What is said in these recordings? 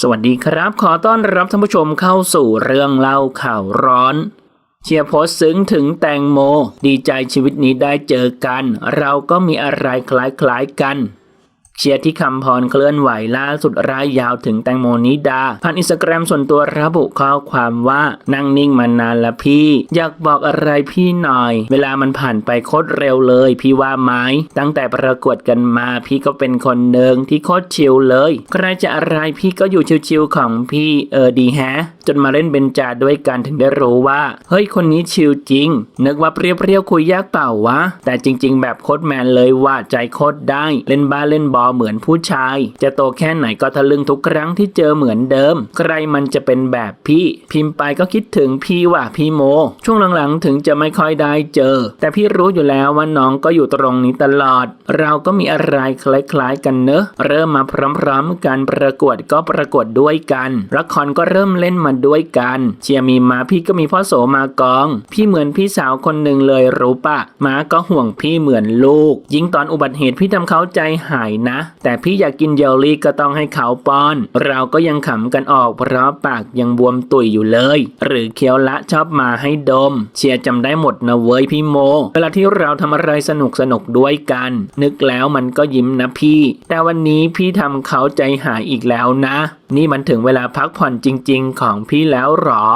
สวัสดีครับ ขอต้อนรับท่านผู้ชมเข้าสู่เรื่องเล่าข่าวร้อน เชียร์โพสซึ้งถึงแตงโม ดีใจชีวิตนี้ได้เจอกัน เราก็มีอะไรคล้ายๆกัน เชียร์ที่คำพรเคลื่อนไหวล่าสุดรายยาวถึงแตงโมนิดาผ่านอินสตาแกรมส่วนตัวระบุข้อความว่านั่งนิ่งมานานละพี่ อยากบอกอะไรพี่หน่อย เวลามันผ่านไปโคตรเร็วเลย พี่ว่าไหมตั้งแต่ประกวดกันมา พี่ก็เป็นคนหนึ่งที่โคตรชิลเลย ใครจะอะไรพี่ก็อยู่ชิลๆของพี่เออดีแฮะ จนมาเล่นเบนจาด้วยกันถึงได้รู้ว่า เฮ้ยคนนี้ชิลจริง นึกว่าเปรี้ยวๆคุยยากเปล่าวะแต่จริง ๆ แบบโคตรแมนเลยว่าใจโคตรได้เล่นบ้าเล่นบอลเหมือนผู้ชาย จะโตแค่ไหนก็ทะลึงทุกครั้งที่เจอเหมือนเดิม ใครมันจะเป็นแบบพี่ พิมพ์ไปก็คิดถึงพี่ว่าพี่โม ช่วงหลังๆถึงจะไม่ค่อยได้เจอ แต่พี่รู้อยู่แล้วว่าน้องก็อยู่ตรงนี้ตลอด เราก็มีอะไรคล้ายๆกันเนอะ เริ่มมาพร้อมๆกันประกวดก็ประกวดด้วยกันละครก็เริ่มเล่นมาด้วยกัน เชียร์มีมาพี่ก็มีพ่อโสมากอง พี่เหมือนพี่สาวคนหนึ่งเลยรู้ปะมาก็ห่วงพี่เหมือนลูก ยิ่งตอนอุบัติเหตุพี่ทำเขาใจหายนะแต่พี่อยากกินเยลลี่ก็ต้องให้เขาป้อน เราก็ยังขำกันออกเพราะปากยังบวมตุยอยู่เลย หรือเคี้ยวละชอบมาให้ดม เชียร์จำได้หมดนะเว้ยพี่โม เวลาที่เราทำอะไรสนุกสนุกด้วยกัน นึกแล้วมันก็ยิ้มนะพี่ แต่วันนี้พี่ทำเขาใจหายอีกแล้วนะ นี่มันถึงเวลาพักผ่อนจริง ๆ ของพี่แล้วหรอ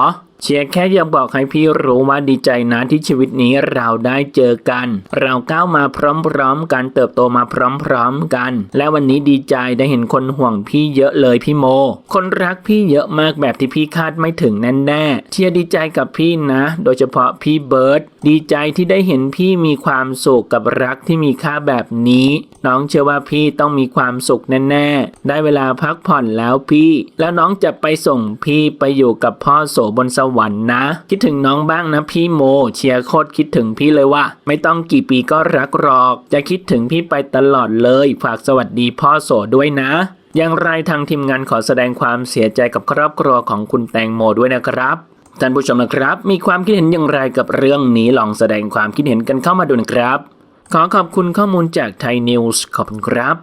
เชียร์แค่อยากบอกให้พี่รู้ว่าดีใจนะที่ชีวิตนี้เราได้เจอกัน เราก้าวมาพร้อมๆกันเติบโตมาพร้อมๆกัน และวันนี้ดีใจได้เห็นคนห่วงพี่เยอะเลยพี่โม คนรักพี่เยอะมากแบบที่พี่คาดไม่ถึงแน่ๆเชียร์ดีใจกับพี่นะ โดยเฉพาะพี่เบิร์ดดีใจที่ได้เห็นพี่มีความสุขกับรักที่มีค่าแบบนี้ น้องเชื่อว่าพี่ต้องมีความสุขแน่ๆได้เวลาพักผ่อนแล้วพี่ แล้วน้องจะไปส่งพี่ไปอยู่กับพ่อโสบนสวรรค์นะ คิดถึงน้องบ้างนะพี่โม เชียร์โคตรคิดถึงพี่เลยว่า ไม่ต้องกี่ปีก็รักหรอก จะคิดถึงพี่ไปตลอดเลย ฝากสวัสดีพ่อโสด้วยนะอย่างไรทางทีมงานขอแสดงความเสียใจกับครอบครัวของคุณแตงโมด้วยนะครับท่านผู้ชมนะครับ มีความคิดเห็นอย่างไรกับเรื่องนี้ลองแสดงความคิดเห็นกันเข้ามาดูนะครับ ขอขอบคุณข้อมูลจากไทยนิวส์ขอบคุณครับ